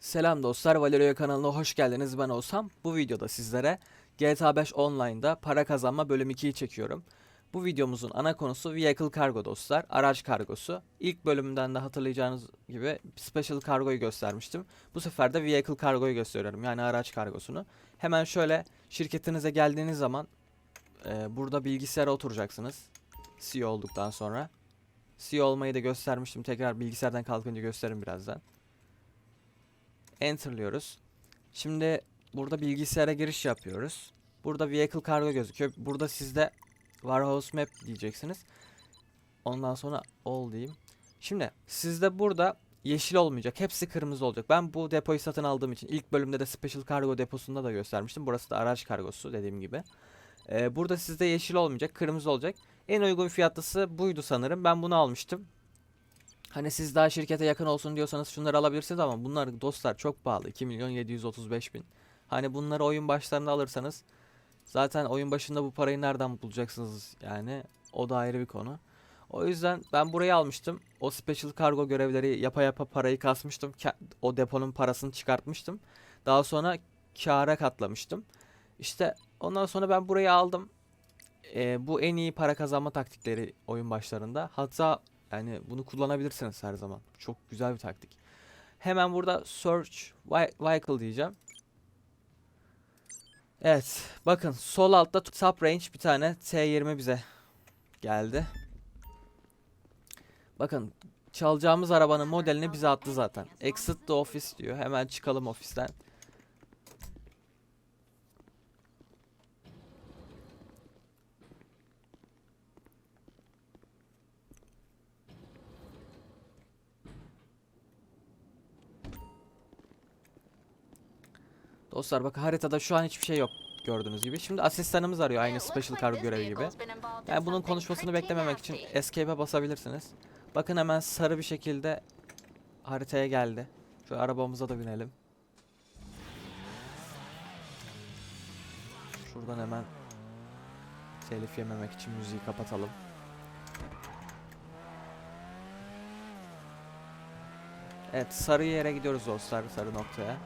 Selam dostlar, Valerio kanalına hoş geldiniz. Ben Oğuzhan. Bu videoda sizlere GTA 5 Online'da para kazanma bölüm 2'yi çekiyorum. Bu videomuzun ana konusu Vehicle Cargo dostlar, araç kargosu. İlk bölümden de hatırlayacağınız gibi Special Cargo'yu göstermiştim. Bu sefer de Vehicle Cargo'yu gösteriyorum, yani araç kargosunu. Hemen şöyle şirketinize geldiğiniz zaman e, burada bilgisayara oturacaksınız. CEO olduktan sonra. CEO olmayı da göstermiştim. Tekrar bilgisayardan kalkınca gösteririm birazdan. Enter'lıyoruz. Şimdi burada bilgisayara giriş yapıyoruz. Burada vehicle cargo gözüküyor. Burada sizde warehouse map diyeceksiniz. Ondan sonra all diyeyim. Şimdi sizde burada yeşil olmayacak. Hepsi kırmızı olacak. Ben bu depoyu satın aldığım için ilk bölümde de special cargo deposunda da göstermiştim. Burası da araç kargosu dediğim gibi. Ee, burada sizde yeşil olmayacak. Kırmızı olacak. En uygun fiyatlısı buydu sanırım. Ben bunu almıştım. Hani siz daha şirkete yakın olsun diyorsanız şunları alabilirsiniz ama bunlar dostlar çok pahalı. 2 milyon 735 bin. Hani bunları oyun başlarında alırsanız zaten oyun başında bu parayı nereden bulacaksınız yani o da ayrı bir konu. O yüzden ben burayı almıştım. O special cargo görevleri yapa yapa parayı kasmıştım. Ka- o deponun parasını çıkartmıştım. Daha sonra kâra katlamıştım. İşte ondan sonra ben burayı aldım. Ee, bu en iyi para kazanma taktikleri oyun başlarında. Hatta yani bunu kullanabilirsiniz her zaman. Çok güzel bir taktik. Hemen burada search vehicle diyeceğim. Evet. Bakın sol altta top range bir tane T20 bize geldi. Bakın çalacağımız arabanın modelini bize attı zaten. Exit the office diyor. Hemen çıkalım ofisten. Dostlar bakın haritada şu an hiçbir şey yok gördüğünüz gibi. Şimdi asistanımız arıyor aynı special cargo görevi gibi. Yani bunun konuşmasını beklememek için escape'e basabilirsiniz. Bakın hemen sarı bir şekilde haritaya geldi. Şu arabamıza da binelim. Şuradan hemen telif yememek için müziği kapatalım. Evet sarı yere gidiyoruz dostlar sarı noktaya.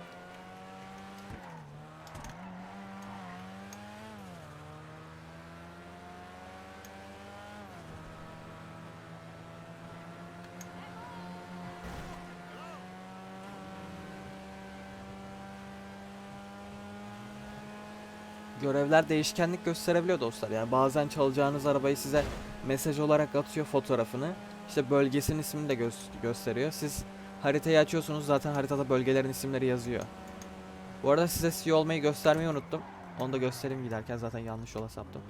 Görevler değişkenlik gösterebiliyor dostlar. Yani bazen çalacağınız arabayı size mesaj olarak atıyor fotoğrafını. İşte bölgesinin ismini de gö- gösteriyor. Siz haritayı açıyorsunuz zaten haritada bölgelerin isimleri yazıyor. Bu arada size CEO olmayı göstermeyi unuttum. Onu da göstereyim giderken zaten yanlış yola saptım.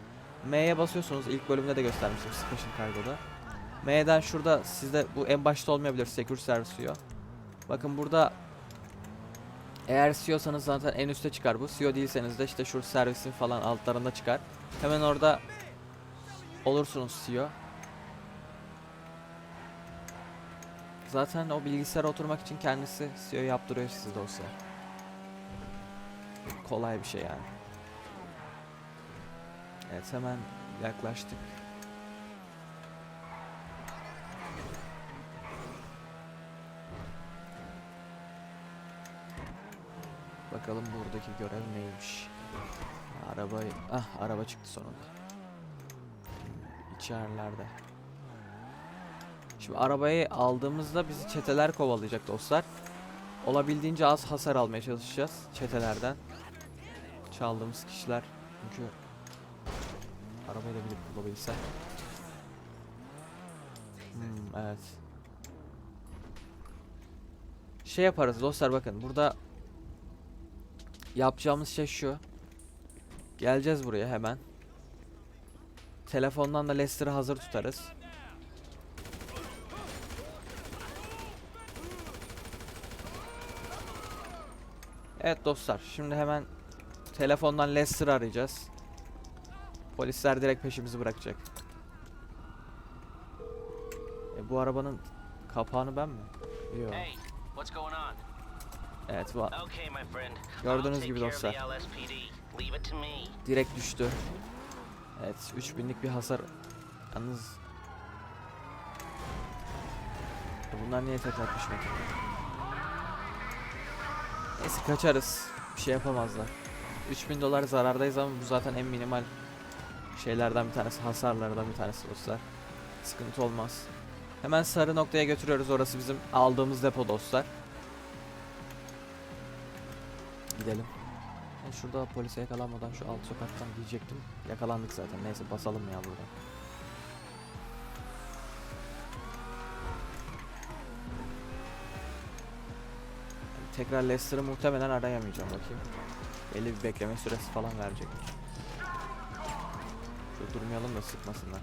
M'ye basıyorsunuz. İlk bölümde de göstermiştim Special Cargo'da. M'den şurada sizde bu en başta olmayabilir Secure Service CEO. Bakın burada eğer CEO'sanız zaten en üste çıkar bu. CEO değilseniz de işte şu servisin falan altlarında çıkar. Hemen orada olursunuz CEO. Zaten o bilgisayara oturmak için kendisi CEO yaptırıyor sizi dostlar. Kolay bir şey yani. Evet hemen yaklaştık. Bakalım buradaki görev neymiş. Araba, ah araba çıktı sonunda. İçerilerde. Şimdi arabayı aldığımızda bizi çeteler kovalayacak dostlar. Olabildiğince az hasar almaya çalışacağız çetelerden. Çaldığımız kişiler çünkü arabayı da bilip bulabilsek. Hmm, evet. Şey yaparız dostlar bakın burada Yapacağımız şey şu. Geleceğiz buraya hemen. Telefondan da Lester'ı hazır tutarız. Evet dostlar şimdi hemen telefondan Lester'ı arayacağız. Polisler direkt peşimizi bırakacak. E, bu arabanın kapağını ben mi? Yok. Hey, what's going on? Evet va- Okay, my friend. Gördüğünüz gibi dostlar. direkt düştü. Evet 3000'lik bir hasar. Yalnız Bunlar niye tekrar düşmedi? Neyse kaçarız. Bir şey yapamazlar. 3000 dolar zarardayız ama bu zaten en minimal şeylerden bir tanesi. Hasarlardan bir tanesi dostlar. Sıkıntı olmaz. Hemen sarı noktaya götürüyoruz. Orası bizim aldığımız depo dostlar. Gidelim. Ben şurada polise yakalanmadan şu alt sokaktan diyecektim. Yakalandık zaten. Neyse basalım ya buradan. Tekrar Leicester'ı muhtemelen arayamayacağım bakayım. Belli bir bekleme süresi falan verecekmiş. Şöyle durmayalım da sıkmasınlar.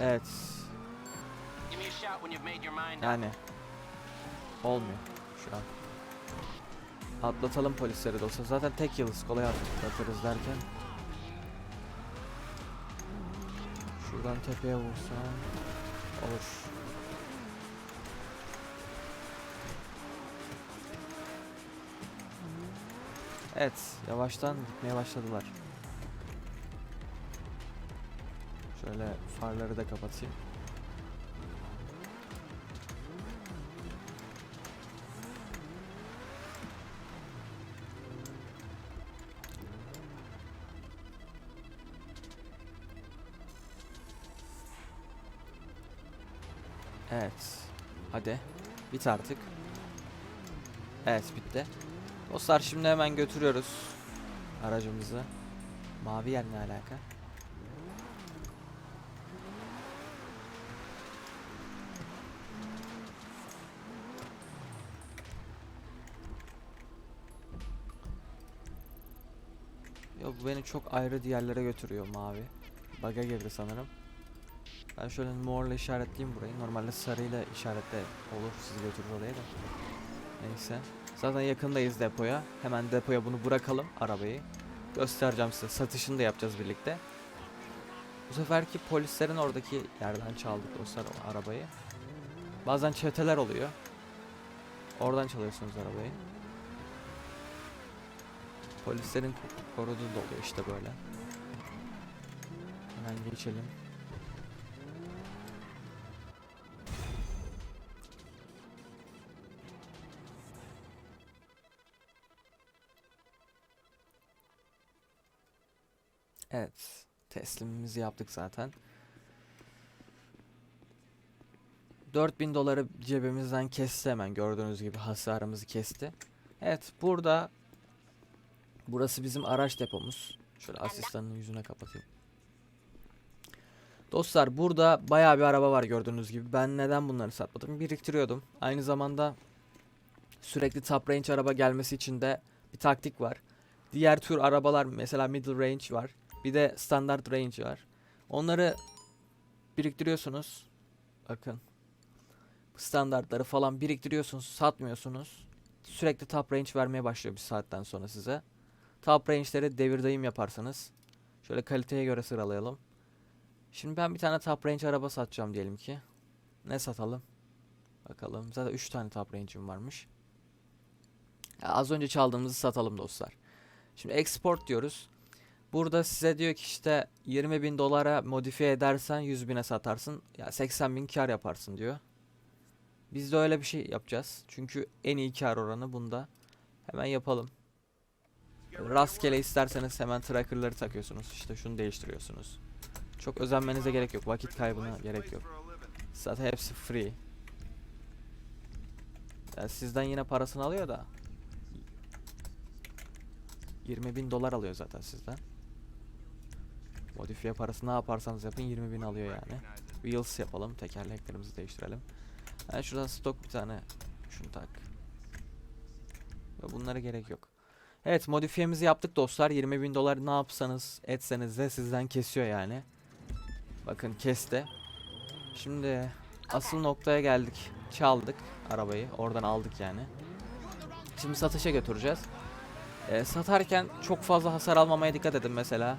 Evet. Yani olmuyor şu an. Atlatalım polisleri de olsa. Zaten tek yıldız kolay atlatırız derken. Şuradan tepeye vursam olur. Evet, yavaştan gitmeye başladılar. Şöyle farları da kapatayım. Evet. Hadi. Bit artık. Evet bitti. Dostlar şimdi hemen götürüyoruz aracımızı. Mavi yer ne alaka? Yok bu beni çok ayrı diğerlere götürüyor mavi. Baga girdi sanırım. Ben şöyle morla işaretleyeyim burayı. Normalde sarıyla işaretle olur sizi götürür oraya da. Neyse. Zaten yakındayız depoya. Hemen depoya bunu bırakalım arabayı. Göstereceğim size. Satışını da yapacağız birlikte. Bu seferki polislerin oradaki yerden çaldık dostlar o arabayı. Bazen çeteler oluyor. Oradan çalıyorsunuz arabayı. Polislerin ko- koruduğu da oluyor işte böyle. Hemen geçelim. Evet. Teslimimizi yaptık zaten. 4000 doları cebimizden kesti hemen gördüğünüz gibi hasarımızı kesti. Evet burada burası bizim araç depomuz. Şöyle asistanın yüzüne kapatayım. Dostlar burada bayağı bir araba var gördüğünüz gibi. Ben neden bunları satmadım? Biriktiriyordum. Aynı zamanda sürekli top range araba gelmesi için de bir taktik var. Diğer tür arabalar mesela middle range var. Bir de standart range var. Onları biriktiriyorsunuz. Bakın. Standartları falan biriktiriyorsunuz, satmıyorsunuz. Sürekli top range vermeye başlıyor bir saatten sonra size. Top range'leri devir dayım yaparsınız. Şöyle kaliteye göre sıralayalım. Şimdi ben bir tane top range araba satacağım diyelim ki. Ne satalım? Bakalım. Zaten 3 tane top range'im varmış. Ya az önce çaldığımızı satalım dostlar. Şimdi export diyoruz. Burada size diyor ki işte 20 bin dolara modifiye edersen 100 bine satarsın. Ya 80 bin kar yaparsın diyor. Biz de öyle bir şey yapacağız. Çünkü en iyi kar oranı bunda. Hemen yapalım. Rastgele isterseniz hemen tracker'ları takıyorsunuz. İşte şunu değiştiriyorsunuz. Çok özenmenize gerek yok. Vakit kaybına gerek yok. Zaten hepsi free. Ya sizden yine parasını alıyor da. 20 bin dolar alıyor zaten sizden. Modifiye parası ne yaparsanız yapın 20 bin alıyor yani. Wheels yapalım. Tekerleklerimizi değiştirelim. Ben şuradan stok bir tane şunu tak. Ve bunlara gerek yok. Evet modifiyemizi yaptık dostlar. 20 bin dolar ne yapsanız etseniz de sizden kesiyor yani. Bakın kesti. Şimdi asıl noktaya geldik. Çaldık arabayı. Oradan aldık yani. Şimdi satışa götüreceğiz. Ee, satarken çok fazla hasar almamaya dikkat edin mesela.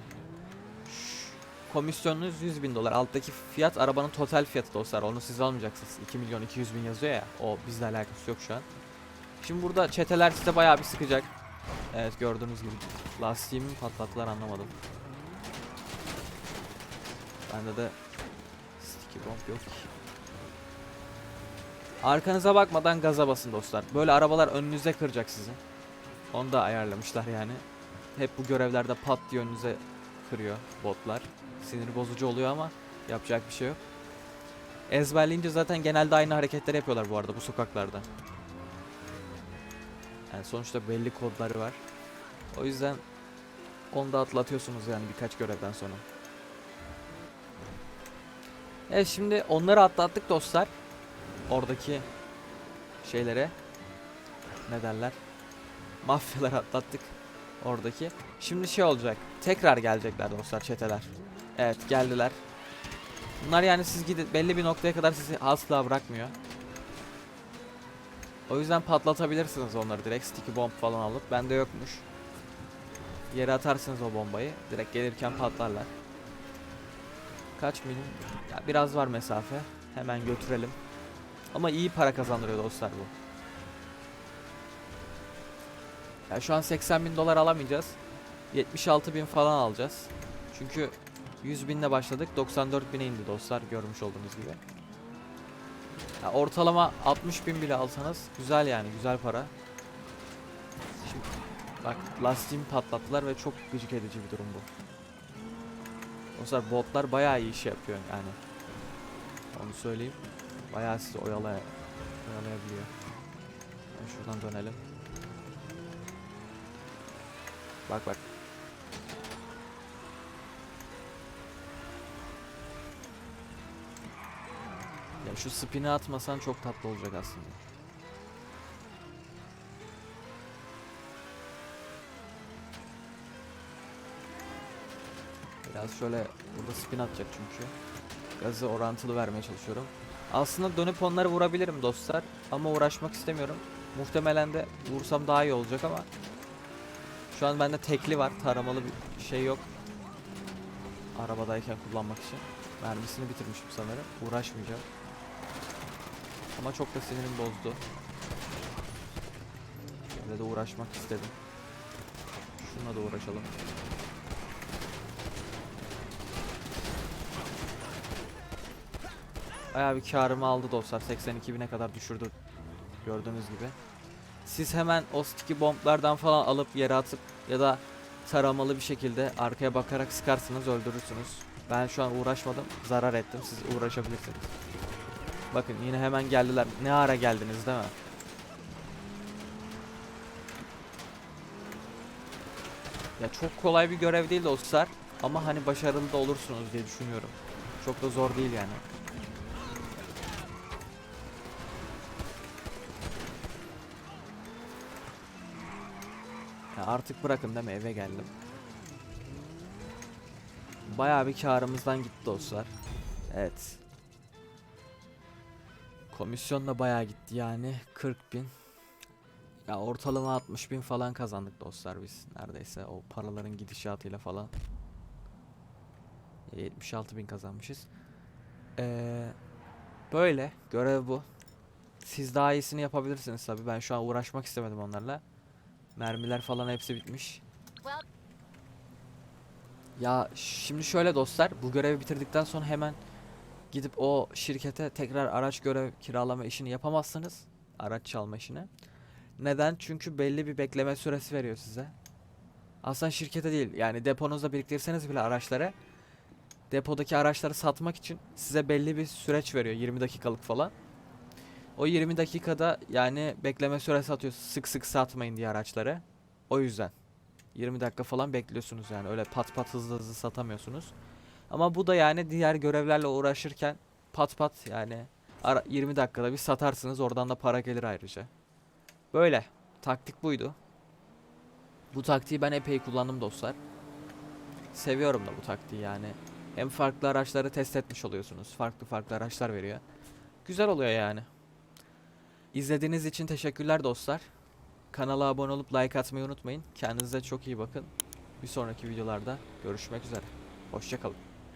Komisyonunuz 100 bin dolar. Alttaki fiyat arabanın total fiyatı dostlar. Onu siz almayacaksınız. 2 milyon 200 bin yazıyor ya. O bizle alakası yok şu an. Şimdi burada çeteler size bayağı bir sıkacak. Evet gördüğünüz gibi. Lastiğimi mi patlattılar anlamadım. Bende de Sticky bomb yok ki. Arkanıza bakmadan gaza basın dostlar. Böyle arabalar önünüze kıracak sizi. Onu da ayarlamışlar yani. Hep bu görevlerde pat diye önünüze kırıyor botlar. Sinir bozucu oluyor ama yapacak bir şey yok. Ezberleyince zaten genelde aynı hareketler yapıyorlar bu arada bu sokaklarda. Yani sonuçta belli kodları var. O yüzden onu da atlatıyorsunuz yani birkaç görevden sonra. Evet şimdi onları atlattık dostlar. Oradaki şeylere ne derler? Mafyaları atlattık oradaki. Şimdi şey olacak. Tekrar gelecekler dostlar çeteler. Evet geldiler. Bunlar yani siz gidin belli bir noktaya kadar sizi asla bırakmıyor. O yüzden patlatabilirsiniz onları direkt sticky bomb falan alıp. Bende yokmuş. Yere atarsınız o bombayı. Direkt gelirken patlarlar. Kaç milim? Ya biraz var mesafe. Hemen götürelim. Ama iyi para kazandırıyor dostlar bu. Ya şu an 80 bin dolar alamayacağız. 76 bin falan alacağız. Çünkü 100 binle başladık. 94 bine indi dostlar görmüş olduğunuz gibi. Ya ortalama 60 bin bile alsanız güzel yani güzel para. Şimdi bak lastiğimi patlattılar ve çok gıcık edici bir durum bu. Dostlar botlar bayağı iyi iş yapıyor yani. Onu söyleyeyim. Bayağı sizi oyalaya, oyalayabiliyor. Ben şuradan dönelim. Bak bak. Ya şu spin'i atmasan çok tatlı olacak aslında. Biraz şöyle burada spin atacak çünkü. Gazı orantılı vermeye çalışıyorum. Aslında dönüp onları vurabilirim dostlar ama uğraşmak istemiyorum. Muhtemelen de vursam daha iyi olacak ama şu an bende tekli var. Taramalı bir şey yok. Arabadayken kullanmak için. Mermisini bitirmişim sanırım. Uğraşmayacağım. Ama çok da sinirim bozdu. Şöyle de uğraşmak istedim. Şununla da uğraşalım. Bayağı bir karımı aldı dostlar. 82 bine kadar düşürdü. Gördüğünüz gibi. Siz hemen o sticky bomblardan falan alıp yere atıp ya da taramalı bir şekilde arkaya bakarak sıkarsınız öldürürsünüz. Ben şu an uğraşmadım. Zarar ettim. Siz uğraşabilirsiniz. Bakın yine hemen geldiler. Ne ara geldiniz değil mi? Ya çok kolay bir görev değil dostlar. Ama hani başarılı da olursunuz diye düşünüyorum. Çok da zor değil yani. Artık bırakın mi eve geldim. Bayağı bir karımızdan gitti dostlar. Evet. Komisyon da bayağı gitti yani 40 bin. Ya ortalama 60 bin falan kazandık dostlar biz neredeyse o paraların gidişatıyla falan. 76 bin kazanmışız. Ee, böyle görev bu. Siz daha iyisini yapabilirsiniz tabi ben şu an uğraşmak istemedim onlarla. Mermiler falan hepsi bitmiş. Ya şimdi şöyle dostlar bu görevi bitirdikten sonra hemen gidip o şirkete tekrar araç görev kiralama işini yapamazsınız. Araç çalma işini. Neden? Çünkü belli bir bekleme süresi veriyor size. Aslında şirkete değil yani deponuzda biriktirirseniz bile araçları depodaki araçları satmak için size belli bir süreç veriyor 20 dakikalık falan. O 20 dakikada yani bekleme süresi atıyor sık sık satmayın diye araçları. O yüzden 20 dakika falan bekliyorsunuz yani öyle pat pat hızlı hızlı satamıyorsunuz. Ama bu da yani diğer görevlerle uğraşırken pat pat yani ara- 20 dakikada bir satarsınız oradan da para gelir ayrıca. Böyle taktik buydu. Bu taktiği ben epey kullandım dostlar. Seviyorum da bu taktiği yani. Hem farklı araçları test etmiş oluyorsunuz. Farklı farklı araçlar veriyor. Güzel oluyor yani. İzlediğiniz için teşekkürler dostlar. Kanala abone olup like atmayı unutmayın. Kendinize çok iyi bakın. Bir sonraki videolarda görüşmek üzere. Hoşçakalın.